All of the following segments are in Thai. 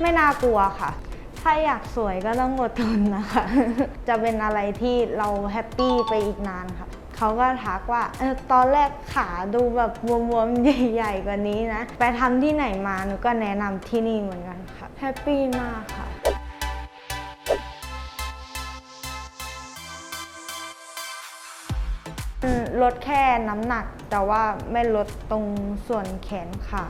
ไม่น่ากลัวค่ะ ถ้าอยากสวยก็ต้องอดทนนะคะ จะเป็นอะไรที่เราแฮปปี้ไปอีกนานค่ะ เขาก็ทักว่าเออตอนแรกขาดูแบบบวมๆ ใหญ่ๆ กว่านี้นะ ไปทำที่ไหนมาหนูก็แนะนำที่นี่เหมือนกันค่ะ แฮปปี้มากค่ะลดแค่น้ำหนักแต่ว่าไม่ลดตรงส่วนแขนขา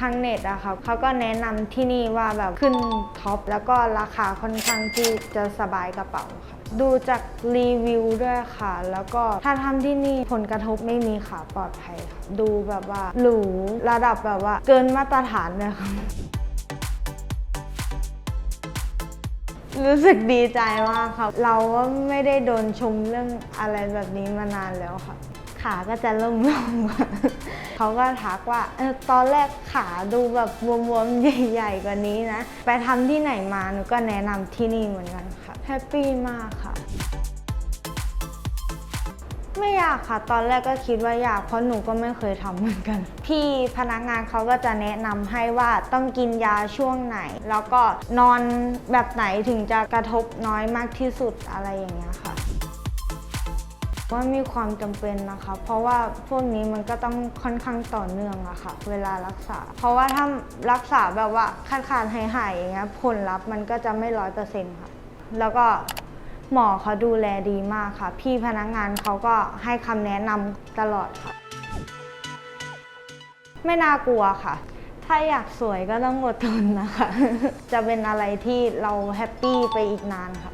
ทางเน็ตอะค่ะเขาก็แนะนำที่นี่ว่าแบบขึ้นท็อปแล้วก็ราคาค่อนข้างที่จะสบายกระเป๋าค่ะ ดูจากรีวิวด้วยค่ะ แล้วก็ถ้าทำที่นี่ผลกระทบไม่มีค่ะปลอดภัยค่ะ ดูแบบว่าหรูระดับแบบว่าเกินมาตรฐานเลยค่ะ รู้สึกดีใจมากครับ เราก็ไม่ได้โดนชมเรื่องอะไรแบบนี้มานานแล้วค่ะ ขาก็จะเริ่มลงเขาก็ทักว่าออตอนแรกขาดูแบบบวมๆ ใหญ่ๆ กว่านี้นะ ไปทำที่ไหนมาหนูก็แนะนำที่นี่เหมือนกันค่ะ แฮปปี้มากค่ะ ไม่อยากค่ะ ตอนแรกก็คิดว่าอยากเพราะหนูก็ไม่เคยทำเหมือนกัน พี่พนักงานเขาก็จะแนะนำให้ว่าต้องกินยาช่วงไหน แล้วก็นอนแบบไหนถึงจะกระทบน้อยมากที่สุดอะไรอย่างเงี้ยค่ะ ว่ามีความจำเป็นนะคะ เพราะว่าพวกนี้มันก็ต้องค่อนข้างต่อเนื่องอะค่ะ เวลารักษา เพราะว่าถ้ารักษาแบบว่าขาดขาดหายหายๆอย่างเงี้ยผลลัพธ์มันก็จะไม่ร้อยเปอร์เซ็นต์ค่ะ แล้วก็หมอเขาดูแลดีมากค่ะ พี่พนักงานเขาก็ให้คำแนะนำตลอดค่ะ ไม่น่ากลัวค่ะ ถ้าอยากสวยก็ต้องอดทนนะคะ จะเป็นอะไรที่เราแฮปปี้ไปอีกนานค่ะ